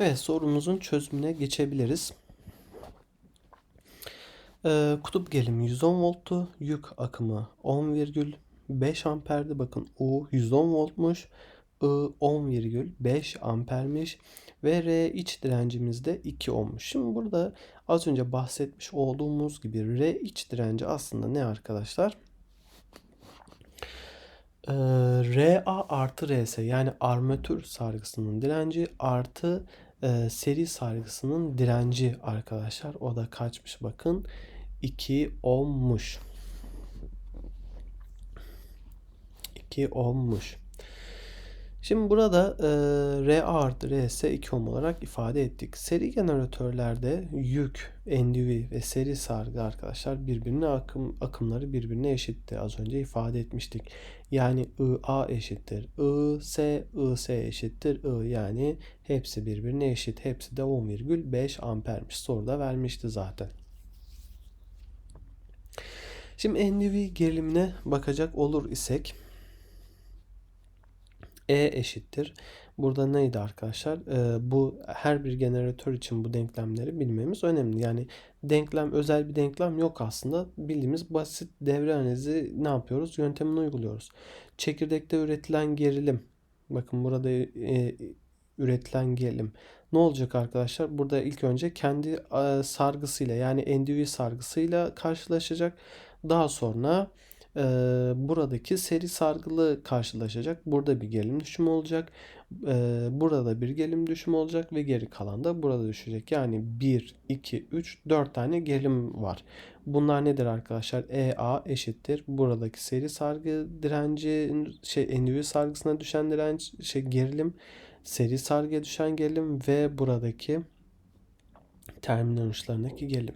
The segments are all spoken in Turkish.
Evet sorumuzun çözümüne geçebiliriz. Ee, kutup gelimi 110 volttu. Yük akımı 10,5 amperdi. Bakın U 110 voltmuş. I 10,5 ampermiş. Ve R iç direncimiz de 2 ohmmuş. Şimdi burada az önce bahsetmiş olduğumuz gibi R iç direnci aslında ne arkadaşlar? Ee, RA artı RS yani armatür sargısının direnci artı e, seri sargısının direnci arkadaşlar. O da kaçmış bakın. 2 ohmmuş. 2 ohmmuş. Şimdi burada e, R artı RS 2 ohm olarak ifade ettik. Seri jeneratörlerde yük, NDV ve seri sargı arkadaşlar birbirine akım akımları birbirine eşitti. Az önce ifade etmiştik. Yani IA eşittir IS, IS eşittir I. Yani hepsi birbirine eşit. Hepsi de 10,5 ampermiş. Soruda vermişti zaten. Şimdi NDV gerilimine bakacak olur isek e eşittir. Burada neydi arkadaşlar? Ee, bu her bir jeneratör için bu denklemleri bilmemiz önemli. Yani denklem özel bir denklem yok aslında. Bildiğimiz basit devre analizi ne yapıyoruz? Yöntemini uyguluyoruz. Çekirdekte üretilen gerilim. Bakın burada e, üretilen gerilim. Ne olacak arkadaşlar? Burada ilk önce kendi e, sargısıyla yani NDV sargısıyla karşılaşacak. Daha sonra e, buradaki seri sargılı karşılaşacak. Burada bir gerilim düşümü olacak. E, burada bir gerilim düşümü olacak ve geri kalan da burada düşecek. Yani 1, 2, 3, 4 tane gerilim var. Bunlar nedir arkadaşlar? EA eşittir. Buradaki seri sargı direnci şey NV sargısına düşen direnç şey gerilim seri sargıya düşen gerilim ve buradaki terminal uçlarındaki gerilim.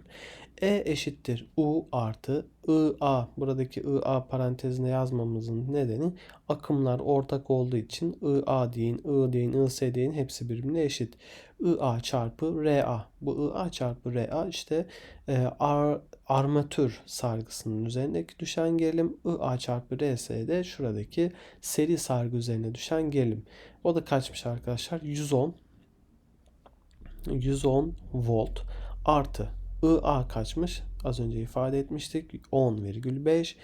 E eşittir U artı IA. Buradaki IA parantezine yazmamızın nedeni akımlar ortak olduğu için IA deyin, I deyin, IS deyin hepsi birbirine eşit. IA çarpı RA. Bu IA çarpı RA işte e, ar, armatür sargısının üzerindeki düşen gerilim. IA çarpı RS de şuradaki seri sargı üzerine düşen gerilim. O da kaçmış arkadaşlar? 110 110 volt artı IA kaçmış? Az önce ifade etmiştik. 10,5.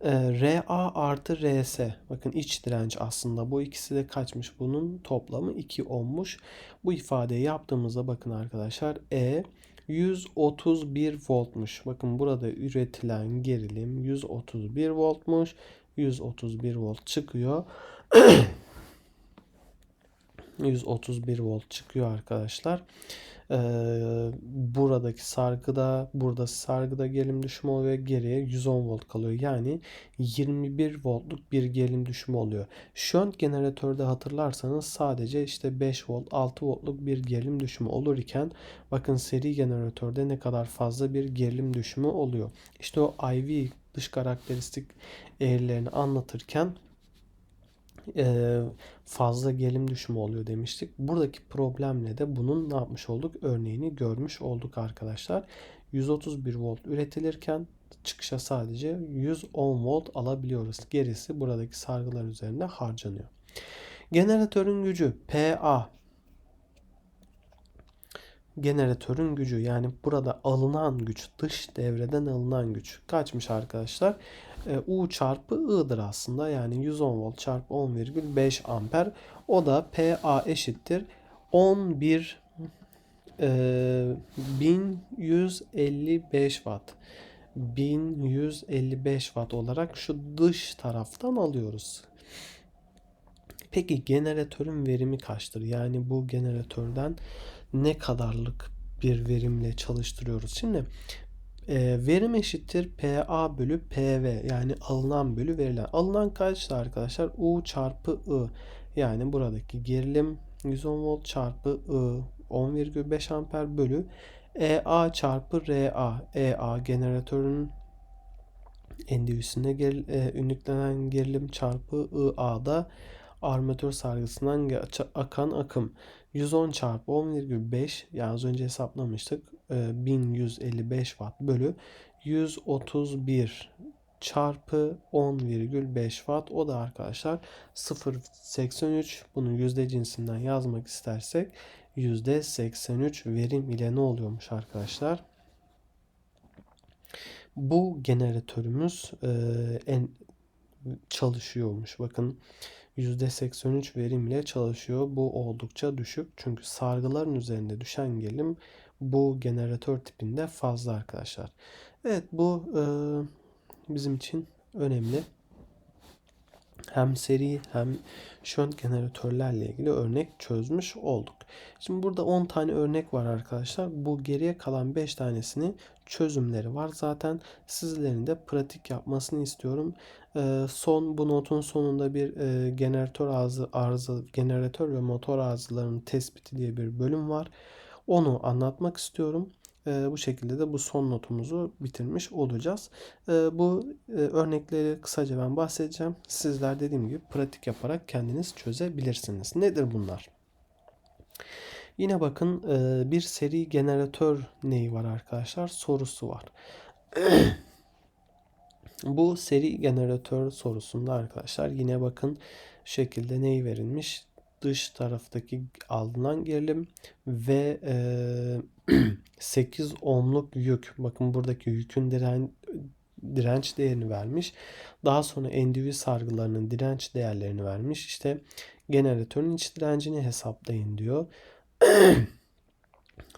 E, RA artı RS. Bakın iç direnç aslında bu ikisi de kaçmış? Bunun toplamı 2 ohmmuş. Bu ifadeyi yaptığımızda bakın arkadaşlar E 131 voltmuş. Bakın burada üretilen gerilim 131 voltmuş. 131 volt çıkıyor. 131 volt çıkıyor arkadaşlar. Ee, buradaki sargıda burada sargıda gerilim düşümü oluyor geriye 110 volt kalıyor. Yani 21 voltluk bir gerilim düşümü oluyor. Şönt generatörde hatırlarsanız sadece işte 5 volt 6 voltluk bir gerilim düşümü olur iken bakın seri jeneratörde ne kadar fazla bir gerilim düşümü oluyor. İşte o IV dış karakteristik eğrilerini anlatırken fazla gelim düşümü oluyor demiştik. Buradaki problemle de bunun ne yapmış olduk? Örneğini görmüş olduk arkadaşlar. 131 volt üretilirken çıkışa sadece 110 volt alabiliyoruz. Gerisi buradaki sargılar üzerinde harcanıyor. Generatörün gücü PA generatörün gücü yani burada alınan güç dış devreden alınan güç kaçmış arkadaşlar? E, U çarpı I'dır aslında yani 110 volt çarpı 10,5 amper o da PA eşittir 11 e, 1155 watt 1155 watt olarak şu dış taraftan alıyoruz. Peki generatörün verimi kaçtır? Yani bu generatörden ne kadarlık bir verimle çalıştırıyoruz? Şimdi e, verim eşittir PA bölü PV yani alınan bölü verilen. Alınan kaçtı arkadaşlar? U çarpı I. Yani buradaki gerilim 110 volt çarpı I 10,5 amper bölü EA çarpı RA. EA generatörün endüstrisine gel, e, ünlüklenen gerilim çarpı IA'da armatör sargısından akan akım 110 çarpı 10,5 yani az önce hesaplamıştık 1155 e, watt bölü 131 çarpı 10,5 watt. O da arkadaşlar 0.83. Bunun yüzde cinsinden yazmak istersek yüzde 83 verim ile ne oluyormuş arkadaşlar? Bu generatörümüz e, en çalışıyormuş. Bakın %83 verim ile çalışıyor. Bu oldukça düşük. Çünkü sargıların üzerinde düşen gelim bu generatör tipinde fazla arkadaşlar. Evet bu e, bizim için önemli. Hem seri hem şönt generatörlerle ilgili örnek çözmüş olduk. Şimdi burada 10 tane örnek var arkadaşlar. Bu geriye kalan 5 tanesini çözümleri var. Zaten sizlerin de pratik yapmasını istiyorum. Son bu notun sonunda bir e, generatör arıza, arıza generatör ve motor arızalarının tespiti diye bir bölüm var. Onu anlatmak istiyorum. E, bu şekilde de bu son notumuzu bitirmiş olacağız. E, bu e, örnekleri kısaca ben bahsedeceğim. Sizler dediğim gibi pratik yaparak kendiniz çözebilirsiniz. Nedir bunlar? Yine bakın e, bir seri generatör neyi var arkadaşlar? Sorusu var. bu seri generatör sorusunda arkadaşlar yine bakın şekilde neyi verilmiş? dış taraftaki alınan gerilim ve e, 8 ohmluk yük. Bakın buradaki yükün diren, direnç değerini vermiş. Daha sonra NDV sargılarının direnç değerlerini vermiş. İşte generatörün iç direncini hesaplayın diyor.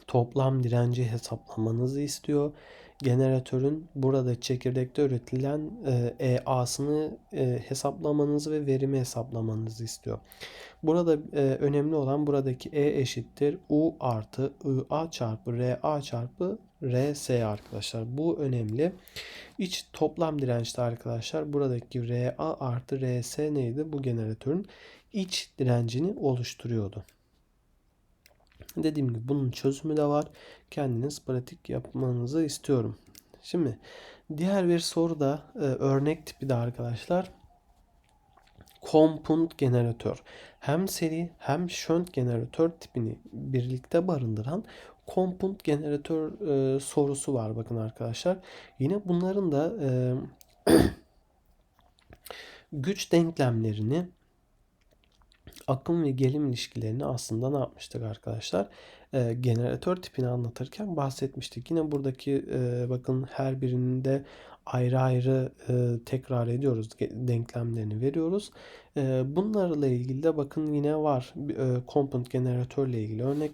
Toplam direnci hesaplamanızı istiyor. Generatörün burada çekirdekte üretilen e, EA'sını e, hesaplamanızı ve verimi hesaplamanızı istiyor. Burada e, önemli olan buradaki E eşittir U artı IA çarpı RA çarpı RS arkadaşlar. Bu önemli. İç toplam dirençte arkadaşlar buradaki RA artı RS neydi? Bu generatörün iç direncini oluşturuyordu. Dediğim gibi bunun çözümü de var. Kendiniz pratik yapmanızı istiyorum. Şimdi diğer bir soru da e, örnek tipi de arkadaşlar compound generatör. Hem seri hem shunt generatör tipini birlikte barındıran compound generatör e, sorusu var bakın arkadaşlar. Yine bunların da e, güç denklemlerini akım ve gelim ilişkilerini aslında ne yapmıştık arkadaşlar? E, generatör tipini anlatırken bahsetmiştik. Yine buradaki e, bakın her birinde ayrı ayrı e, tekrar ediyoruz. Denklemlerini veriyoruz. E, bunlarla ilgili de bakın yine var. E, component generatörle ilgili örnek.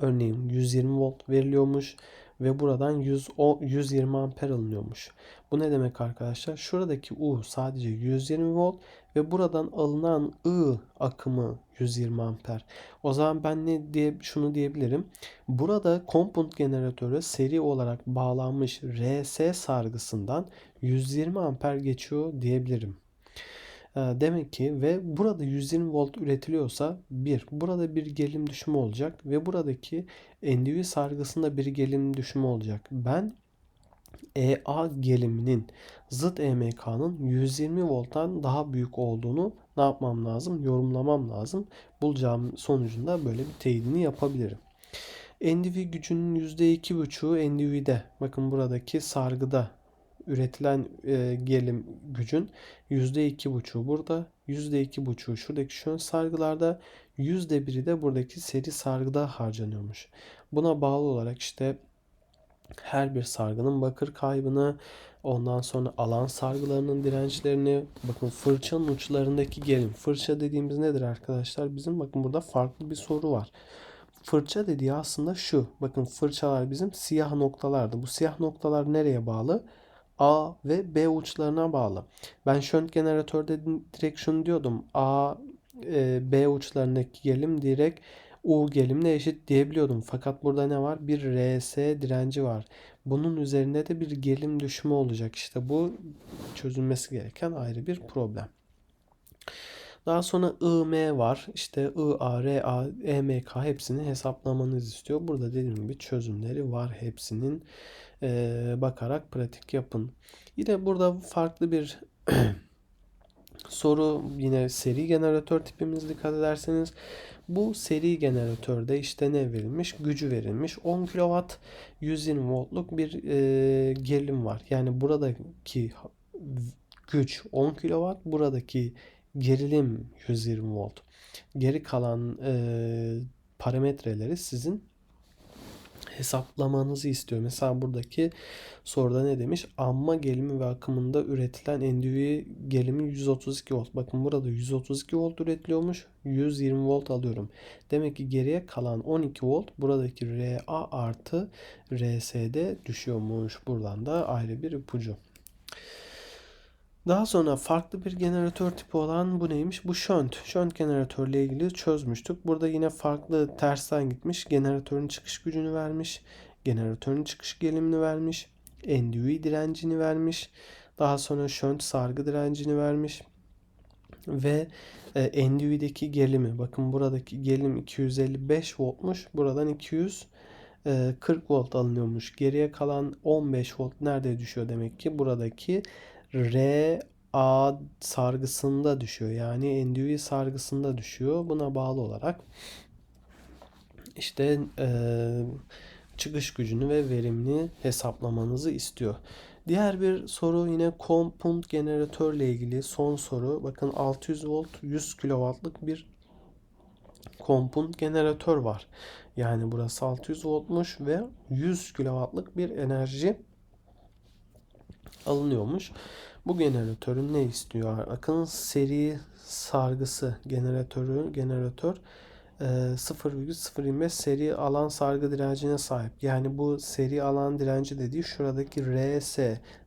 Örneğin 120 volt veriliyormuş ve buradan 100, 120 amper alınıyormuş. Bu ne demek arkadaşlar? Şuradaki U sadece 120 volt ve buradan alınan I akımı 120 amper. O zaman ben ne diye şunu diyebilirim. Burada compound generatöre seri olarak bağlanmış RS sargısından 120 amper geçiyor diyebilirim. Ee, demek ki ve burada 120 volt üretiliyorsa bir burada bir gerilim düşümü olacak ve buradaki NDV sargısında bir gerilim düşümü olacak. Ben EA geriliminin zıt EMK'nın 120 volttan daha büyük olduğunu ne yapmam lazım? Yorumlamam lazım. Bulacağım sonucunda böyle bir teyidini yapabilirim. NDV gücünün %2,5'u NDV'de. Bakın buradaki sargıda üretilen e, gerilim gücün %2,5'u burada. %2,5'u şuradaki şu sargılarda %1'i de buradaki seri sargıda harcanıyormuş. Buna bağlı olarak işte her bir sargının bakır kaybını, ondan sonra alan sargılarının dirençlerini, bakın fırçanın uçlarındaki gerilim. Fırça dediğimiz nedir arkadaşlar? Bizim bakın burada farklı bir soru var. Fırça dediği aslında şu. Bakın fırçalar bizim siyah noktalardı. Bu siyah noktalar nereye bağlı? A ve B uçlarına bağlı. Ben şönt generatörde direkt şunu diyordum. A, e, B uçlarındaki gerilim direkt U gelimle eşit diyebiliyordum. Fakat burada ne var? Bir RS direnci var. Bunun üzerinde de bir gelim düşümü olacak. İşte bu çözülmesi gereken ayrı bir problem. Daha sonra IM var. İşte IA, RA, EMK hepsini hesaplamanızı istiyor. Burada dediğim gibi çözümleri var hepsinin. Ee, bakarak pratik yapın. Yine burada farklı bir soru yine seri generatör tipimiz dikkat ederseniz Bu seri jeneratörde işte ne verilmiş? Gücü verilmiş. 10 kW 120 voltluk bir e, gerilim var. Yani buradaki güç 10 kW, buradaki gerilim 120 volt. Geri kalan e, parametreleri sizin hesaplamanızı istiyor. Mesela buradaki soruda ne demiş? Amma gelimi ve akımında üretilen endüvi gelimi 132 volt. Bakın burada 132 volt üretiliyormuş. 120 volt alıyorum. Demek ki geriye kalan 12 volt buradaki RA artı RS'de düşüyormuş. Buradan da ayrı bir ipucu. Daha sonra farklı bir jeneratör tipi olan bu neymiş? Bu shunt. Shunt jeneratörle ilgili çözmüştük. Burada yine farklı tersten gitmiş. Jeneratörün çıkış gücünü vermiş. Jeneratörün çıkış gelimini vermiş. NDUI direncini vermiş. Daha sonra shunt sargı direncini vermiş. Ve e, NDUI'deki gerilimi. Bakın buradaki gerilim 255 voltmuş. Buradan 240 e, volt alınıyormuş. Geriye kalan 15 volt nerede düşüyor demek ki? Buradaki R sargısında düşüyor. Yani NDVI sargısında düşüyor. Buna bağlı olarak işte e, çıkış gücünü ve verimini hesaplamanızı istiyor. Diğer bir soru yine compound jeneratörle ilgili son soru. Bakın 600 volt 100 kW'lık bir compound jeneratör var. Yani burası 600 voltmuş ve 100 kW'lık bir enerji alınıyormuş. Bu jeneratörün ne istiyor? Bakın seri sargısı jeneratörü jeneratör 0,025 e, seri alan sargı direncine sahip. Yani bu seri alan direnci dediği şuradaki RS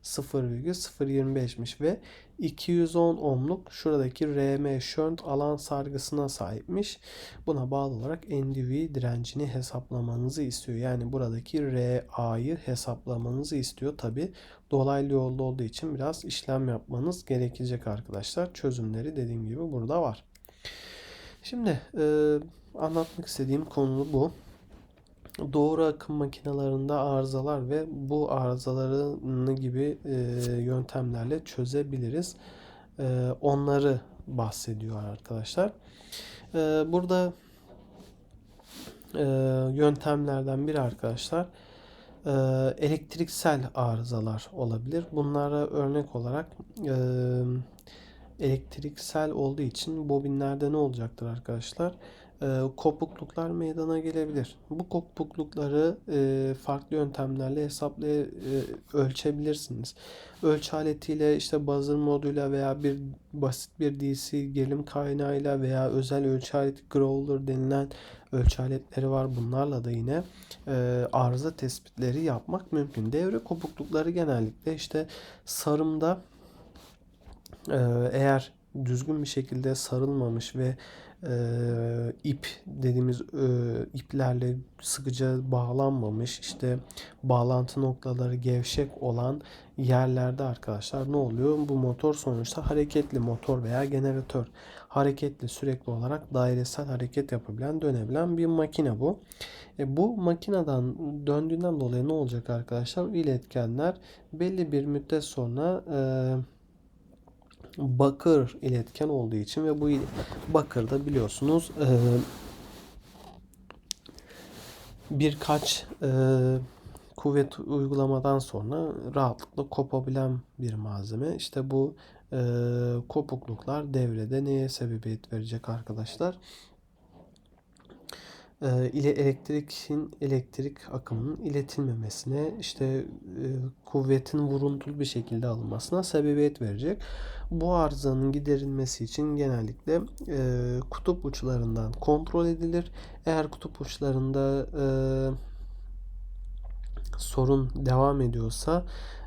0,025'miş ve 210 ohmluk şuradaki RM shunt alan sargısına sahipmiş. Buna bağlı olarak NDV direncini hesaplamanızı istiyor. Yani buradaki RA'yı hesaplamanızı istiyor. Tabi dolaylı yolda olduğu için biraz işlem yapmanız gerekecek arkadaşlar. Çözümleri dediğim gibi burada var. Şimdi e, anlatmak istediğim konu bu. Doğru akım makinelerinde arızalar ve bu arızalarını gibi e, yöntemlerle çözebiliriz. E, onları bahsediyor arkadaşlar. E, burada e, yöntemlerden biri arkadaşlar e, elektriksel arızalar olabilir. Bunlara örnek olarak e, elektriksel olduğu için bobinlerde ne olacaktır arkadaşlar? E, kopukluklar meydana gelebilir. Bu kopuklukları e, farklı yöntemlerle hesaplay e, ölçebilirsiniz. Ölçü aletiyle işte buzzer moduyla veya bir basit bir DC gerilim kaynağıyla veya özel ölçü aleti growler denilen ölçü aletleri var. Bunlarla da yine e, arıza tespitleri yapmak mümkün. Devre kopuklukları genellikle işte sarımda eğer düzgün bir şekilde sarılmamış ve e, ip dediğimiz e, iplerle sıkıca bağlanmamış işte bağlantı noktaları gevşek olan yerlerde arkadaşlar ne oluyor? Bu motor sonuçta hareketli motor veya jeneratör. Hareketli sürekli olarak dairesel hareket yapabilen dönebilen bir makine bu. E, bu makineden döndüğünden dolayı ne olacak arkadaşlar? İletkenler belli bir müddet sonra eee bakır iletken olduğu için ve bu bakır da biliyorsunuz e, birkaç e, kuvvet uygulamadan sonra rahatlıkla kopabilen bir malzeme. İşte bu e, kopukluklar devrede neye sebebiyet verecek arkadaşlar? e, ile elektrikin elektrik akımının iletilmemesine işte e, kuvvetin vuruntulu bir şekilde alınmasına sebebiyet verecek. Bu arızanın giderilmesi için genellikle e, kutup uçlarından kontrol edilir. Eğer kutup uçlarında e, sorun devam ediyorsa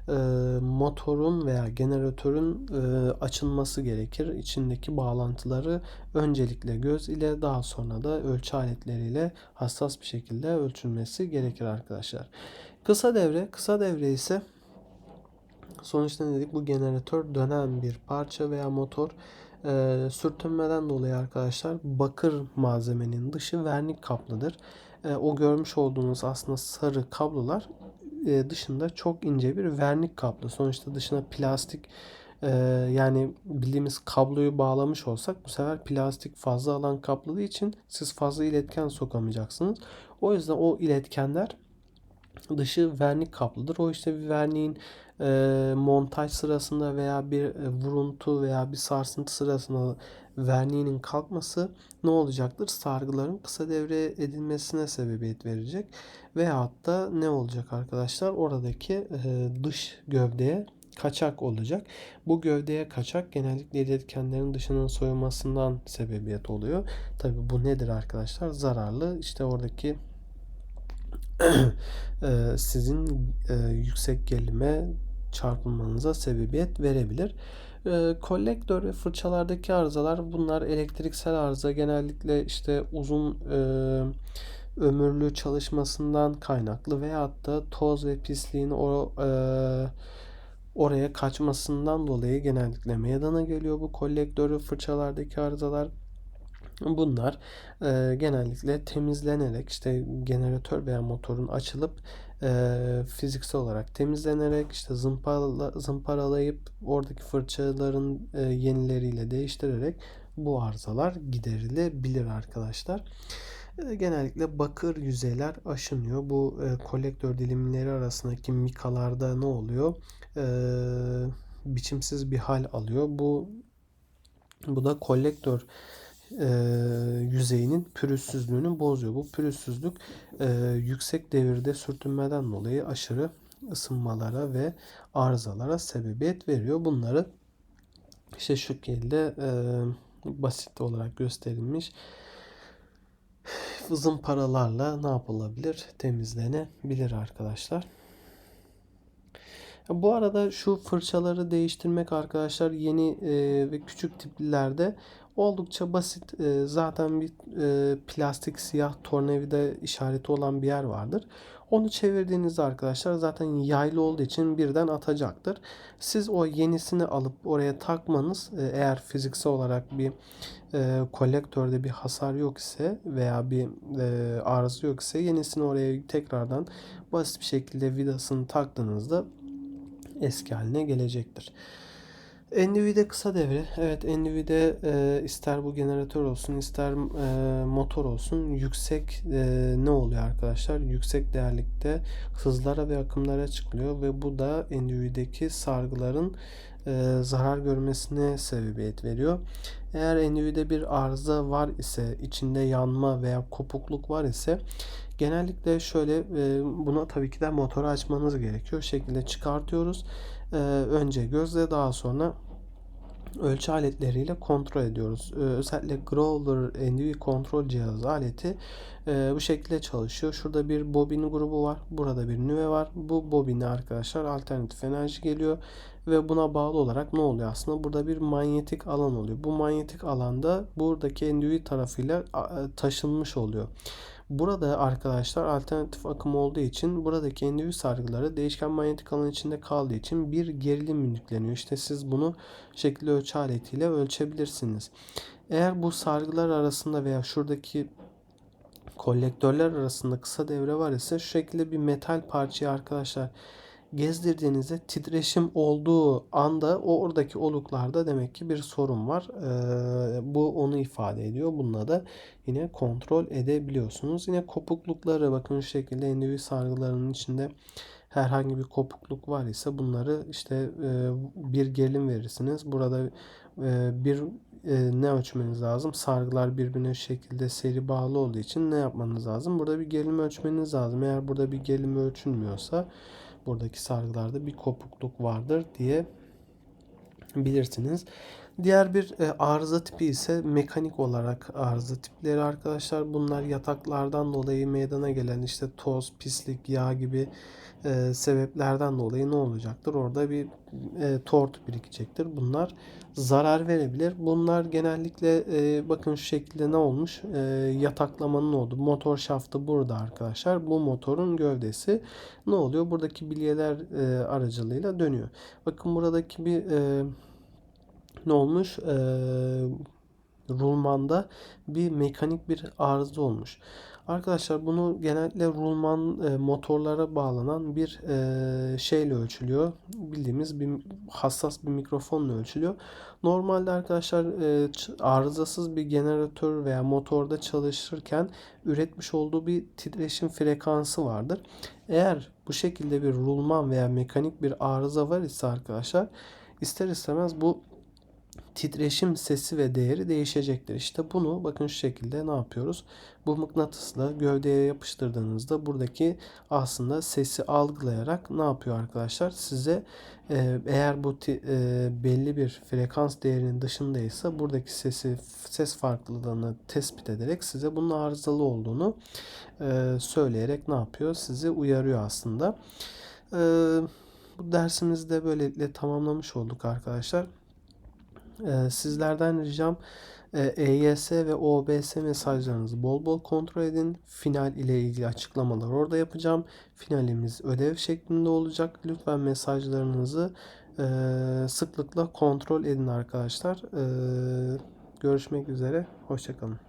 e, motorun veya jeneratörün e, açılması gerekir. İçindeki bağlantıları öncelikle göz ile daha sonra da ölçü aletleriyle hassas bir şekilde ölçülmesi gerekir arkadaşlar. Kısa devre, kısa devre ise sonuçta ne dedik bu jeneratör dönen bir parça veya motor e, sürtünmeden dolayı arkadaşlar bakır malzemenin dışı vernik kaplıdır. E, o görmüş olduğunuz aslında sarı kablolar e, dışında çok ince bir vernik kaplı. Sonuçta dışına plastik e, yani bildiğimiz kabloyu bağlamış olsak bu sefer plastik fazla alan kapladığı için siz fazla iletken sokamayacaksınız. O yüzden o iletkenler dışı vernik kaplıdır. O işte bir verniğin e, montaj sırasında veya bir e, vuruntu veya bir sarsıntı sırasında verniğinin kalkması ne olacaktır? Sargıların kısa devre edilmesine sebebiyet verecek. Veyahut da ne olacak arkadaşlar? Oradaki e, dış gövdeye kaçak olacak. Bu gövdeye kaçak genellikle iletkenlerin dışının soyulmasından sebebiyet oluyor. Tabi bu nedir arkadaşlar? Zararlı. İşte oradaki sizin yüksek gerilime çarpılmanıza sebebiyet verebilir. Kolektör ve fırçalardaki arızalar bunlar elektriksel arıza genellikle işte uzun ömürlü çalışmasından kaynaklı veyahut da toz ve pisliğin o oraya kaçmasından dolayı genellikle meydana geliyor bu kolektör ve fırçalardaki arızalar. Bunlar e, genellikle temizlenerek işte jeneratör veya motorun açılıp e, fiziksel olarak temizlenerek işte zımpara, zımparalayıp oradaki fırçaların e, yenileriyle değiştirerek bu arızalar giderilebilir arkadaşlar. E, genellikle bakır yüzeyler aşınıyor. Bu e, kolektör dilimleri arasındaki mikalarda ne oluyor? E, biçimsiz bir hal alıyor. Bu bu da kolektör e, yüzeyinin pürüzsüzlüğünü bozuyor. Bu pürüzsüzlük e, yüksek devirde sürtünmeden dolayı aşırı ısınmalara ve arızalara sebebiyet veriyor. Bunları işte şu şekilde e, basit olarak gösterilmiş zımparalarla ne yapılabilir? Temizlenebilir arkadaşlar. Bu arada şu fırçaları değiştirmek arkadaşlar yeni e, ve küçük tiplerde oldukça basit. E, zaten bir e, plastik siyah tornavida işareti olan bir yer vardır. Onu çevirdiğinizde arkadaşlar zaten yaylı olduğu için birden atacaktır. Siz o yenisini alıp oraya takmanız e, eğer fiziksel olarak bir e, kolektörde bir hasar yok ise veya bir e, arıza yok ise yenisini oraya tekrardan basit bir şekilde vidasını taktığınızda eski haline gelecektir. NVIDIA kısa devre. Evet NVIDIA e, ister bu jeneratör olsun ister e, motor olsun yüksek e, ne oluyor arkadaşlar? Yüksek değerlikte hızlara ve akımlara çıkılıyor ve bu da NVIDIA'daki sargıların e, zarar görmesine sebebiyet veriyor. Eğer NVIDIA'de bir arıza var ise içinde yanma veya kopukluk var ise genellikle şöyle e, buna tabii ki de motoru açmanız gerekiyor. şekilde çıkartıyoruz e, önce gözle daha sonra ölçü aletleriyle kontrol ediyoruz. Ee, özellikle Growler NV kontrol cihazı aleti e, bu şekilde çalışıyor. Şurada bir bobin grubu var. Burada bir nüve var. Bu bobine arkadaşlar alternatif enerji geliyor ve buna bağlı olarak ne oluyor aslında? Burada bir manyetik alan oluyor. Bu manyetik alanda buradaki NV tarafıyla taşınmış oluyor. Burada arkadaşlar alternatif akım olduğu için buradaki endüvi sargıları değişken manyetik alan içinde kaldığı için bir gerilim yükleniyor. İşte siz bunu şekilli ölçü aletiyle ölçebilirsiniz. Eğer bu sargılar arasında veya şuradaki kolektörler arasında kısa devre var ise şu şekilde bir metal parçayı arkadaşlar gezdirdiğinizde titreşim olduğu anda o oradaki oluklarda demek ki bir sorun var. Ee, bu onu ifade ediyor. Bununla da yine kontrol edebiliyorsunuz. Yine kopuklukları bakın şu şekilde endüvi sargılarının içinde herhangi bir kopukluk var ise bunları işte e, bir gerilim verirsiniz. Burada e, bir e, ne ölçmeniz lazım? Sargılar birbirine şekilde seri bağlı olduğu için ne yapmanız lazım? Burada bir gerilim ölçmeniz lazım. Eğer burada bir gerilim ölçülmüyorsa buradaki sargılarda bir kopukluk vardır diye bilirsiniz. Diğer bir e, arıza tipi ise mekanik olarak arıza tipleri arkadaşlar. Bunlar yataklardan dolayı meydana gelen işte toz, pislik, yağ gibi e, sebeplerden dolayı ne olacaktır? Orada bir e, tort birikecektir. Bunlar zarar verebilir. Bunlar genellikle e, bakın şu şekilde ne olmuş? Yataklamanın oldu. Motor şaftı burada arkadaşlar. Bu motorun gövdesi ne oluyor? Buradaki bilyeler aracılığıyla dönüyor. Bakın buradaki bir ne olmuş? E, rulmanda bir mekanik bir arıza olmuş. Arkadaşlar bunu genellikle rulman e, motorlara bağlanan bir e, şeyle ölçülüyor. Bildiğimiz bir hassas bir mikrofonla ölçülüyor. Normalde arkadaşlar e, arızasız bir jeneratör veya motorda çalışırken üretmiş olduğu bir titreşim frekansı vardır. Eğer bu şekilde bir rulman veya mekanik bir arıza var ise arkadaşlar ister istemez bu titreşim sesi ve değeri değişecektir. İşte bunu bakın şu şekilde ne yapıyoruz? Bu mıknatısla gövdeye yapıştırdığınızda buradaki aslında sesi algılayarak ne yapıyor arkadaşlar? Size e, eğer bu e, belli bir frekans değerinin dışındaysa buradaki sesi ses farklılığını tespit ederek size bunun arızalı olduğunu e, söyleyerek ne yapıyor? Sizi uyarıyor aslında. E, bu dersimizi de böylelikle tamamlamış olduk arkadaşlar. Ee, sizlerden ricam e, EYS ve OBS mesajlarınızı bol bol kontrol edin. Final ile ilgili açıklamalar orada yapacağım. Finalimiz ödev şeklinde olacak. Lütfen mesajlarınızı e, sıklıkla kontrol edin arkadaşlar. E, görüşmek üzere. Hoşçakalın.